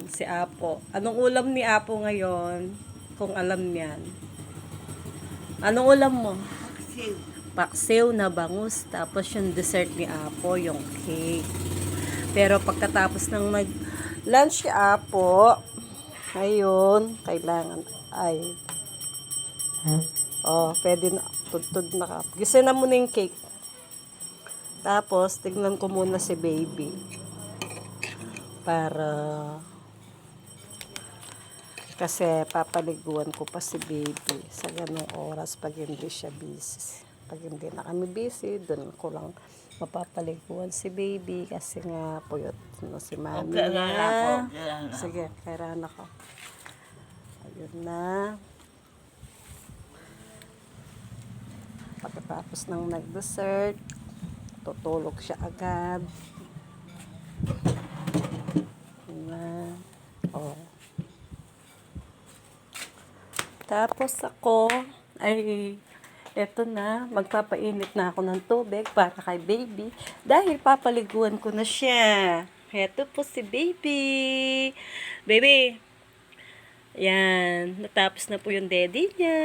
Yan, si Apo. Anong ulam ni Apo ngayon? Kung alam niyan. Anong ulam mo? Kasi, Paksiw na bangus. Tapos yung dessert ni Apo, yung cake. Pero pagkatapos ng nag-lunch si Apo, ayun, kailangan, ay, oh, pwede na, tudtod na ka. Gisa na muna yung cake. Tapos, tignan ko muna si baby. Para, kasi papaliguan ko pa si baby sa ganong oras pag hindi siya busy. Pag hindi na kami busy, doon ko lang mapapaliguan si baby kasi nga puyot no, si mami okay na niya. Okay na. Sige, kailangan ako. Ayun na. Pagkatapos ng nag-dessert, tutulog siya agad. Na. Oh. Tapos ako, ay, eto na, magpapainit na ako ng tubig para kay baby dahil papaliguan ko na siya. Eto po si baby. Baby, yan, natapos na po yung daddy niya.